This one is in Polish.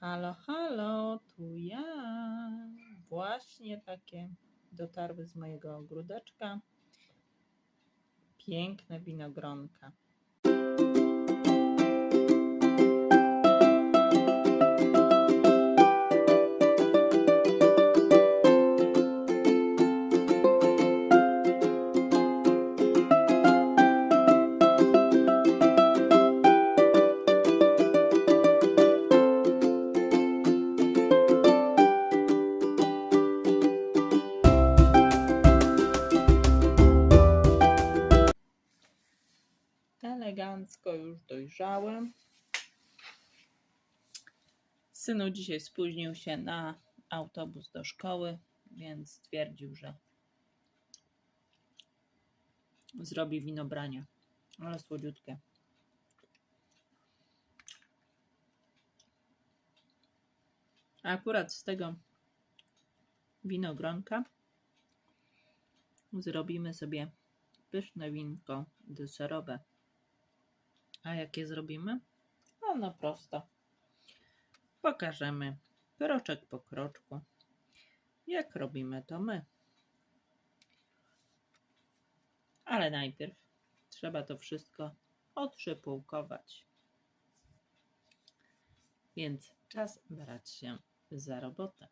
Halo, halo, tu ja. Właśnie takie dotarły z mojego ogródeczka. Piękne winogronka. Elegancko już dojrzałe. Synu dzisiaj spóźnił się na autobus do szkoły, więc stwierdził, że zrobi winobranie. Ale słodziutkie. Akurat z tego winogronka zrobimy sobie pyszne winko deserowe. A jakie zrobimy? No, no prosto. Pokażemy kroczek po kroczku, jak robimy to my. Ale najpierw trzeba to wszystko otrzypułkować. Więc czas brać się za robotę.